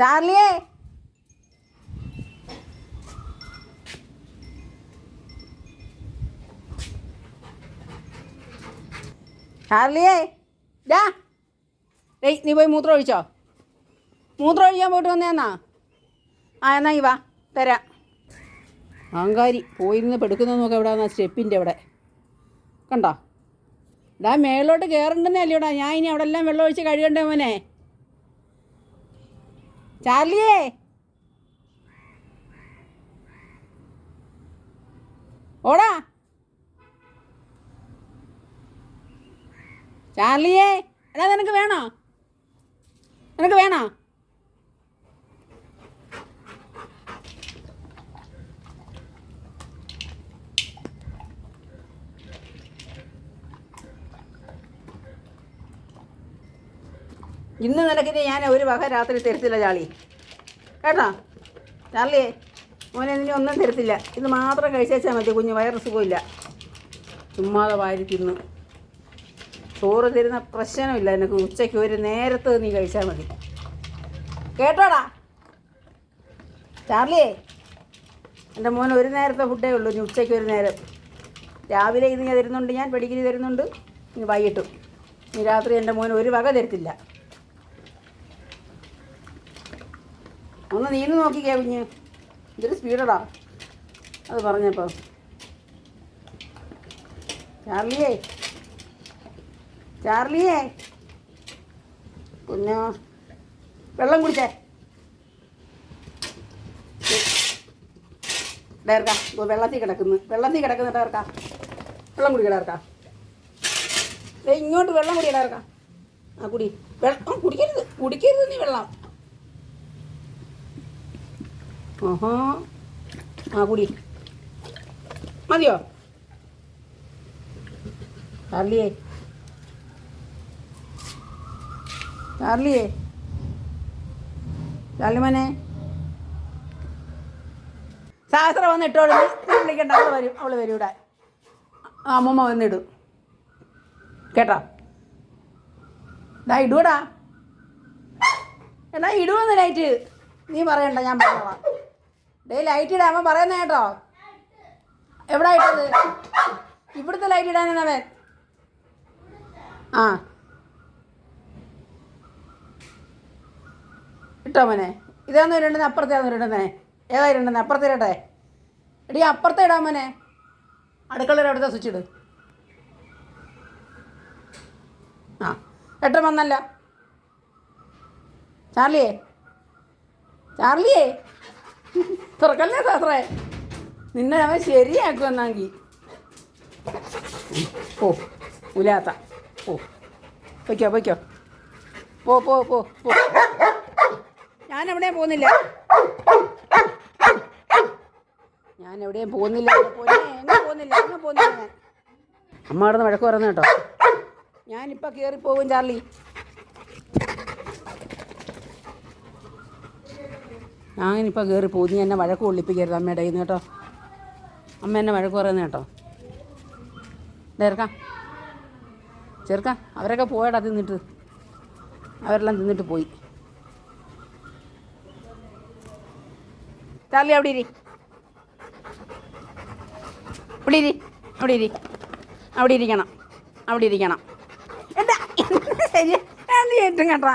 ചാർലിയേ. ചാർലിയേ. ഡാ. ഡേയ് നീ പോയി മൂത്രം ഒഴിച്ചോ? മൂത്രം ഒഴിക്കാൻ പോയിട്ട് വന്നേന്നാ ആ എന്നാ ഈ വാ തരാം. ആങ്കാരി പോയിരുന്ന് പെടുക്കുന്ന നോക്കാം എവിടെ സ്റ്റെപ്പിന്റെ അവിടെ. കണ്ടോ? ഡാ മേളിലോട്ട് കയറണ്ടെന്നേ അല്ലേടാ ഞാൻ ഇനി അവിടെ എല്ലാം വെള്ളം ഒഴിച്ച് കഴുകണ്ടേ മോനെ. ചാർലിയേ. ഓടാ. ചാർലിയേ എടാ നിനക്ക് വേണോ? നിനക്ക് വേണോ? ഇന്ന് നിനക്കിനി ഞാൻ ഒരു വക രാത്രി തരത്തില്ല ചാളി. കേട്ടോ? ചാളി മോനെ നിന്നെ ഒന്നും തരത്തില്ല. ഇത് മാത്രം കഴിച്ചാൽ മതി കുഞ്ഞ് വയറ് സുഖമില്ല ചുമ്മാതെ വാരി തിന്നു. ചോറ് തരുന്ന പ്രശ്നമില്ല എനിക്ക് ഉച്ചയ്ക്ക് ഒരു നേരത്ത് നീ കഴിച്ചാൽ മതി. കേട്ടോടാ? ചാർലിയേ എന്റെ മോൻ ഒരു നേരത്തെ ഫുഡേ ഉള്ളൂ. ഇനി ഉച്ചയ്ക്ക് ഒരു നേരം. രാവിലെ ഇത് ഞാൻ തരുന്നുണ്ട് ഞാൻ പെടിക്കിരി തരുന്നുണ്ട്. ഇനി വൈകിട്ടും. ഇനി രാത്രി എന്റെ മോൻ ഒരു വക തരത്തില്ല. ഒന്ന് നീന്ന് നോക്കിക്കേ കുഞ്ഞ് ഇതൊരു സ്പീഡടാ അത് പറഞ്ഞപ്പോൾ ചാർലിയേ. ചാർലിയേ. കുഞ്ഞോ. വെള്ളം കുടിച്ചേ. ഡയർക്ക വെള്ളത്തിൽ കിടക്കുന്നു. വെള്ളത്തിൽ കിടക്കുന്ന ഡയർക്ക വെള്ളം കുടിക്കട ഡയർക്ക ദേ ഇങ്ങോട്ട് വെള്ളം കുടിക്കട ഡയർക്ക ആ കുടി. വെള്ളം. കുടിക്കരുത്. കുടിക്കരുത് നീ വെള്ളം. ഓഹോ ആ കുടി. മതിയോ? ചാർലിയേ. ചാർലിയേ. ചാർലിമനെ ശാസ്ത്ര വന്ന് ഇട്ടോളൂ. വിളിക്കണ്ട. അവൾ വരും. അവൾ വരും ഇവിടെ. ആ അമ്മമ്മ വന്നിടും കേട്ടോ? ഡാ ഇടൂടാ. എടാ ഇടുവെന്ന് ലൈറ്റ് നീ പറയണ്ട ഞാൻ പറഞ്ഞോളാം. ഡേ ലൈറ്റ് ഇടാൻ അവൻ പറയുന്ന കേട്ടോ. എവിടെ ഇട്ടത്? ഇവിടുത്തെ ലൈറ്റ് ഇടാനെന്നവൻ ആ. ഇട്ടോ മോനെ. ഇതാന്ന് ഇടേണ്ടത് അപ്പുറത്തേന്ന് ഇടണ്ടേ ഏതാ ഇടണ്ടത് അപ്പുറത്തെ ഇടട്ടെ. എടി അപ്പുറത്തെ ഇടാൻ മോനെ. അടുക്കളയുടെ അവിടുത്തെ സ്വിച്ച് ഇട്. ആ. എട്ടം വന്നല്ല. ചാർലിയേ? ചാർലിയേ? തുറക്കല്ലേ സാത്രേ നിന്നെ അവൻ ശരിയാക്കും എന്നാങ്കി ഓ ഉലാത്ത ഓ പൊയ്ക്കോ പൊയ്ക്കോ. പോ പോ പോ പോ. ഞാൻ എവിടെയും പോകുന്നില്ല. ഞാൻ എവിടെയും പോകുന്നില്ല എങ്ങനെ എങ്ങും പോകുന്നില്ല എങ്ങനെ പോകുന്നില്ല. ഞാൻ അമ്മ അവിടെ നിന്ന് വഴക്ക് പറയുന്ന കേട്ടോ. ഞാനിപ്പോൾ കയറി പോകും ചാർലി. ഞാനിപ്പോൾ കയറി പോകും നീ എന്നെ വഴക്ക് കൊള്ളിപ്പിക്കരുത് അമ്മയുടെ കയ്യിൽ കേട്ടോ. അമ്മ എന്നെ വഴക്ക് പറയുന്നത് കേട്ടോ. ചേർക്കാം ചേർക്കാം അവരൊക്കെ പോയടാ തിന്നിട്ട്. അവരെല്ലാം തിന്നിട്ട് പോയി. ചാർലി അവിടെ ഇരി. ഇവിടെ ഇരി അവിടെ ഇരി. അവിടെ ഇരിക്കണം അവിടെ ഇരിക്കണം. എന്താ? ശരി. ഏറ്റവും കേട്ടാ